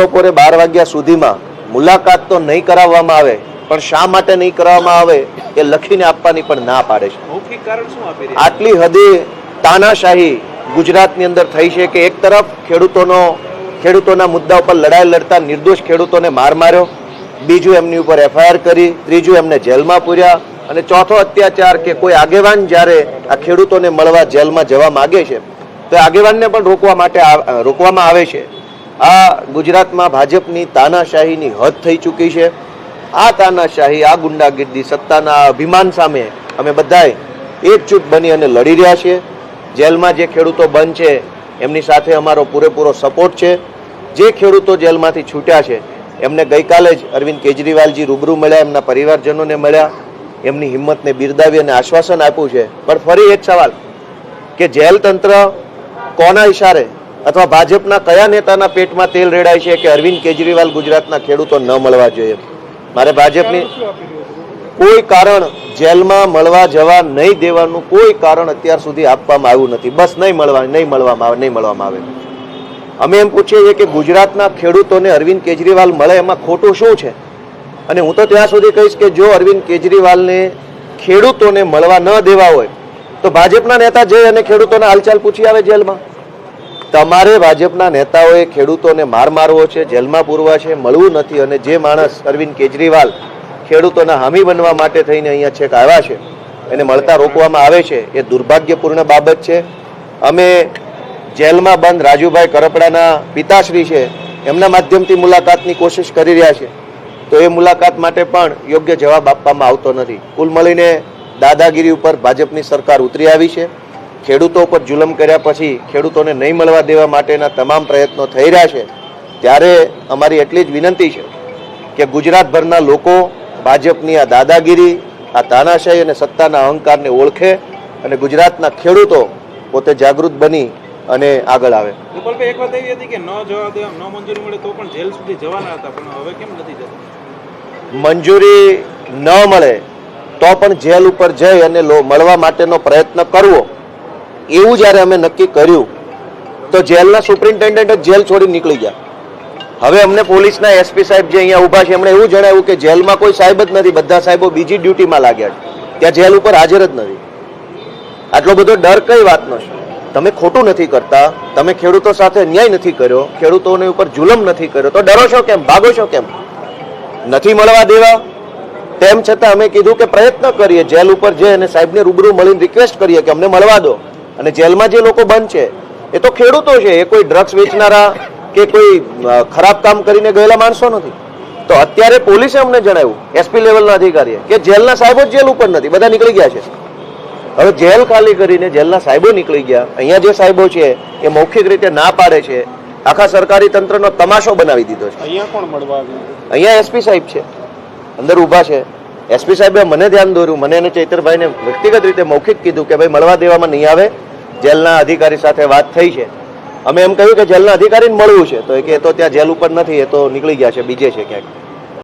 બપોરે બાર વાગ્યા સુધીમાં મુલાકાત તો નહીં કરાવવામાં આવે પણ શા માટે નહીં કરાવવામાં આવે એ લખીને આપવાની પણ ના પાડે છે. આટલી હદે તાનાશાહી ગુજરાતની અંદર થઈ છે કે એક તરફ ખેડૂતોનો ખેડૂતોના મુદ્દા ઉપર લડાઈ લડતા નિર્દોષ ખેડૂતોને માર માર્યો બીજું એમની ઉપર એફઆઈઆર કરી ત્રીજું એમને જેલમાં પૂર્યા અને ચોથો અત્યાચાર કે કોઈ આગેવાન જ્યારે આ ખેડૂતોને મળવા જેલમાં જવા માગે છે તો આગેવાનને પણ રોકવા માટે રોકવામાં આવે છે. આ ગુજરાતમાં ભાજપની તાનાશાહીની હદ થઈ ચૂકી છે. આ તાનાશાહી, આ ગુંડાગીર્દી સત્તાના અભિમાન સામે અમે બધાએ એકજૂટ બની અને લડી રહ્યા છીએ. જેલમાં જે ખેડૂતો બંધ છે, એમની સાથે અમારો પૂરેપૂરો સપોર્ટ છે. જે ખેડૂતો જેલમાંથી છૂટ્યા છે, એમને ગઈકાલે જ અરવિંદ કેજરીવાલજી રૂબરૂ મળ્યા, એમના પરિવારજનોને મળ્યા, એમની હિંમતને બિરદાવી અને આશ્વાસન આપ્યું છે. પણ ફરી એક સવાલ, કે જેલ તંત્ર કોના ઈશારે અથવા ભાજપના કયા નેતાના પેટમાં તેલ રેડાય છે કે અરવિંદ કેજરીવાલ ગુજરાતના ખેડૂતો ન મળવા જોઈએ? મારે ભાજપની કોઈ કારણ જેલમાં મળવા જવા નહીં દેવાનું કોઈ કારણ અત્યાર સુધી આપવામાં આવ્યું નથી. બસ નહીં મળવા, નહીં મળવામાં આવે, નહીં મળવામાં આવે. અમે એમ પૂછીએ છીએ કે ગુજરાતના ખેડૂતોને અરવિંદ કેજરીવાલ મળે એમાં ખોટું શું છે? અને હું તો ત્યાં સુધી કહીશ કે જો અરવિંદ કેજરીવાલને ખેડૂતોને મળવા ન દેવા હોય, તો ભાજપના નેતા જઈ અને ખેડૂતોના હાલચાલ પૂછી આવે જેલમાં. તમારે ભાજપના નેતાઓએ ખેડૂતોને માર મારવો છે, જેલમાં પૂરવા છે, મળવું નથી અને જે માણસ અરવિંદ કેજરીવાલ ખેડૂતોના હામી બનવા માટે થઈને અહીંયા છેક આવ્યા છે, એને મળતા રોકવામાં આવે છે, એ દુર્ભાગ્યપૂર્ણ બાબત છે. અમે જેલમાં બંધ રાજુભાઈ કરપડાના પિતાશ્રી છે, એમના માધ્યમથી મુલાકાતની કોશિશ કરી રહ્યા છે. તો એ મુલાકાત માટે પણ યોગ્ય જવાબ આપવામાં આવતો નથી. કુલ મળીને દાદાગીરી ઉપર ભાજપની સરકાર ઉતરી આવી છે. ખેડૂતો પર જુલમ કર્યા પછી ખેડૂતોને નહીં મળવા દેવા માટેના તમામ પ્રયત્નો થઈ રહ્યા છે ત્યારે અમારી એટલી જ વિનંતી છે કે ગુજરાતભરના લોકો ભાજપની આ દાદાગીરી આ તાનાશાહી અને સત્તાના અહંકારને ઓળખે અને ગુજરાતના ખેડૂતો પોતે જાગૃત બની અને આગળ આવે. એક વાત એવી હતી કે ન જવા દે ન મંજૂરી મળે તો પણ જેલ સુધી જવાના હતા પણ હવે કેમ નથી જતા? મંજૂરી ન મળે તો પણ જેલ ઉપર જઈ અને મળવા માટેનો પ્રયત્ન કરવો. એવું જ્યારે અમે નક્કી કર્યું, તો જેલના સુપ્રિન્ટેન્ડન્ટ જ જેલ છોડી નીકળી ગયા. હવે અમને પોલીસના એસપી સાહેબ જે અહીંયા ઊભા છે, એમણે એવું જણાવ્યું કે જેલમાં કોઈ સાહેબ જ નથી, બધા સાહેબો બીજી ડ્યુટીમાં લાગ્યા છે. ત્યાં જેલ ઉપર હાજર જ નથી. આટલો બધો ડર કઈ વાતનો છે? તમે ખોટું નથી કરતા, તમે ખેડૂતો સાથે ન્યાય નથી કર્યો, ખેડૂતોની ઉપર જુલમ નથી કર્યો, તો ડરો છો કેમ? ભાગો છો કેમ? નથી મળવા દેવા? તેમ છતાં અમે કીધું કે પ્રયત્ન કરીએ, જેલ ઉપર જઈ અને સાહેબને રૂબરૂ મળીને રિક્વેસ્ટ કરીએ કે અમને મળવા દો. અને જેલમાં જે લોકો બંધ છે એ તો ખેડૂતો છે એ કોઈ ડ્રગ્સ વેચનારા કે કોઈ ખરાબ કામ કરીને ગયેલા માણસો નથી. તો અત્યારે પોલીસે અમને જણાવ્યું એસપી લેવલના અધિકારીએ કે જેલના સાહેબો જેલ ઉપર નથી બધા નીકળી ગયા છે. હવે જેલ ખાલી કરીને જેલના સાહેબો નીકળી ગયા અહીંયા જે સાહેબો છે એ મૌખિક રીતે ના પાડે છે આખા સરકારી તંત્રનો તમાશો બનાવી દીધો છે. અહીંયા કોણ મળવા અહીંયા એસપી સાહેબ છે અંદર ઊભા છે. એસપી સાહેબે મને ધ્યાન દોર્યું, મને અને ચૈતરભાઈને વ્યક્તિગત રીતે મૌખિક કીધું કે ભાઈ મળવા દેવામાં નહીં આવે, જેલના અધિકારી સાથે વાત થઈ છે. અમે એમ કહ્યું કે જેલના અધિકારીને મળવું છે, તો એ કે તો ત્યાં જેલ ઉપર નથી, એ તો નીકળી ગયા છે, બીજે છે ક્યાંક.